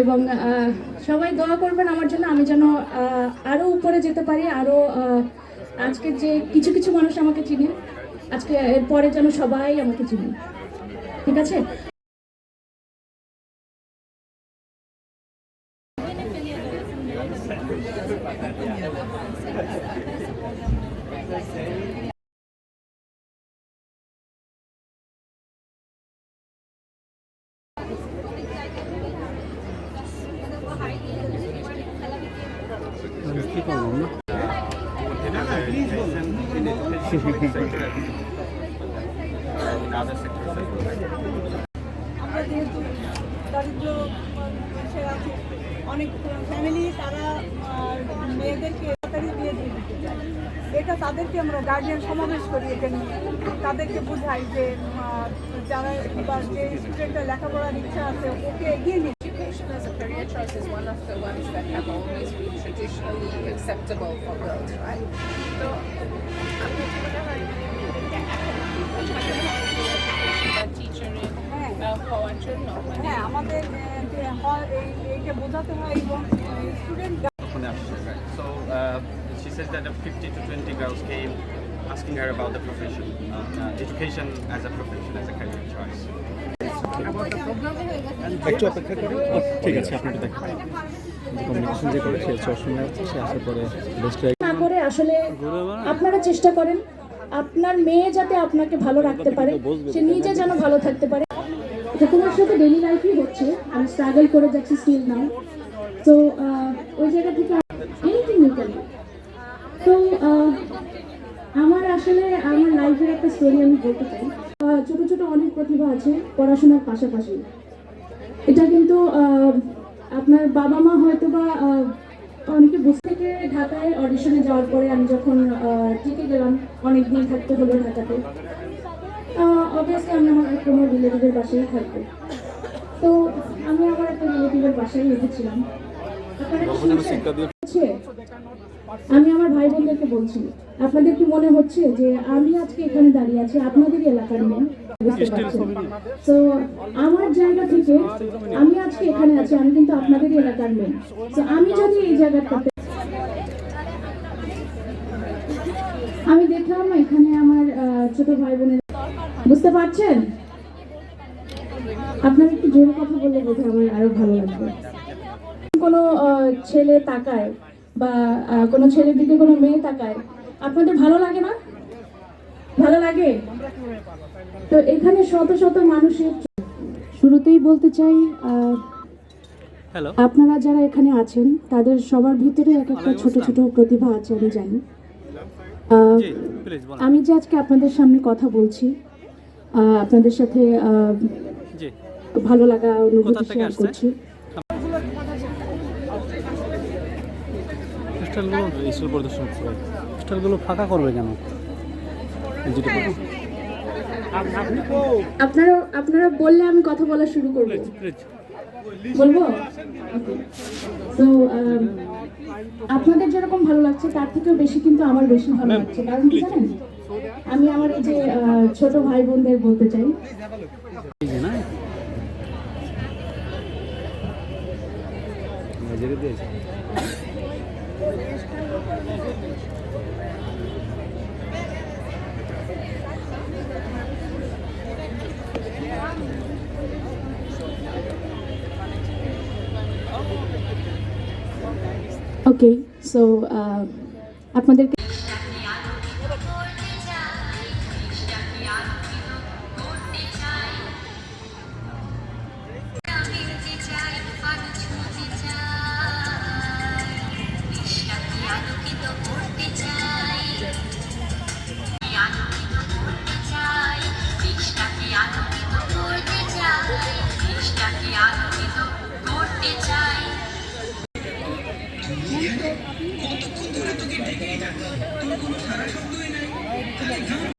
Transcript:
এবং সবাই দোয়া করবেন আমার জন্য। আমি যেন আরও উপরে যেতে পারি আরও আজকে যে কিছু কিছু মানুষ আমাকে চিনে আজকে এরপরে যেন সবাই আমাকে চিনে ঠিক আছে? কি করব না আমরা যেহেতু দারিদ্র দেশে আছি অনেক ফ্যামিলি তারা মেয়েদেরকে তাড়াতাড়ি দিয়ে দিতে এটা তাদেরকে আমরা গার্জিয়ান সমাবেশ করি এটা নিয়ে তাদেরকে বোঝাই যে যারা বা যে স্টুডেন্টরা লেখাপড়ার ইচ্ছা আছে ওকে এগিয়ে নিয়ে Education as a career choice is one of the ones that have always been traditionally acceptable for girls, right? So, আপনি কি মনে হয় টিচারে হ্যাঁ হওয়ার জন্য মানে হ্যাঁ আমাদের আহ, যে হয় এই- এইটা বোঝাতে হয় এবং স্টুডেন্ট ওখানে আসছে right? So uh, she says that uh, 50 to 20 girls came asking her about the profession, uh, uh, education as a profession, as a career choice. একটু অপেক্ষা ঠিক আছে আপনি একটু দেখেন কমিউনিকেশন যে হচ্ছে, আসার পরে না করে আসলে আপনারা চেষ্টা করেন, আপনার মেয়ে যাতে আপনাকে ভালো রাখতে পারে, সে নিজে যেন ভালো থাকতে পারে। তোমার সাথে ডেলি লাইফই হচ্ছে, আমি স্ট্রাগল করে যাচ্ছি স্টিল নাও তো ওই জায়গা থেকে এনিথিং তো আসলে আমার লাইফের একটা স্টোরি আমি বলতে চাই। ছোট ছোট অনেক প্রতিভা আছে পড়াশোনার পাশাপাশি। এটা কিন্তু আপনার বাবা মা হয়তো বা অনেকে বুঝ থেকে ঢাকায় অডিশনে যাওয়ার পরে আমি যখন টিকে গেলাম, অনেক দিন থাকতে হলো ঢাকাতে। অবভিয়াসলি আমি আমার কোনো রিলেটিভের বাসায় থাকব। তো আমি আমার একটা রিলেটিভের বাসায় রেখেছিলাম আপনারা কি শুনছেন? হচ্ছে, আমি আমার ভাই বোনদেরকে বলছি? আপনাদের কি মনে হচ্ছে যে আমি আজকে এখানে দাঁড়িয়ে আছি? আপনাদেরই এলাকার মেয়ে তো আমার জায়গা থেকে আমি আজকে এখানে আছি আমি কিন্তু আপনাদেরই এলাকার মেয়ে। তো আমি যদি এই জায়গাটা আমি দেখলাম এখানে আমার ছোট ভাই বোনের বুঝতে পারছেন? আপনারা একটু জোরে কথা বললে বোধ হয় আমার আরও ভালো লাগবে। কোনো ছেলে তাকায় বা কোনো ছেলের দিকে কোনো মেয়ে তাকায় আপনাদের ভালো লাগে না? ভালো লাগে? তো এখানে শত শত মানুষের শুরুতেই বলতে চাই আপনারা যারা এখানে আছেন তাদের সবার ভিতরে এক একটা ছোট ছোট প্রতিভা আছে আমি জানি। আমি যে আজকে আপনাদের সামনে কথা বলছি আপনাদের সাথে ভালো লাগা অনুভূতি শেয়ার করছি। স্টলগুলো স্টল প্রদর্শন স্টলগুলো ফাঁকা করবে কেন? আপনারা আপনারা বললে আমি কথা বলা শুরু করব। বলব? তো আপনাদের যেরকম ভালো লাগছে তার থেকেও বেশি কিন্তু আমার বেশি ভালো লাগছে। কারণ কি জানেন? আমি আমার এই যে ছোট ভাই বোনদের বলতে চাই। এই যে না? যেটা দিয়েছে ওকে সো আপনাদেরকে It's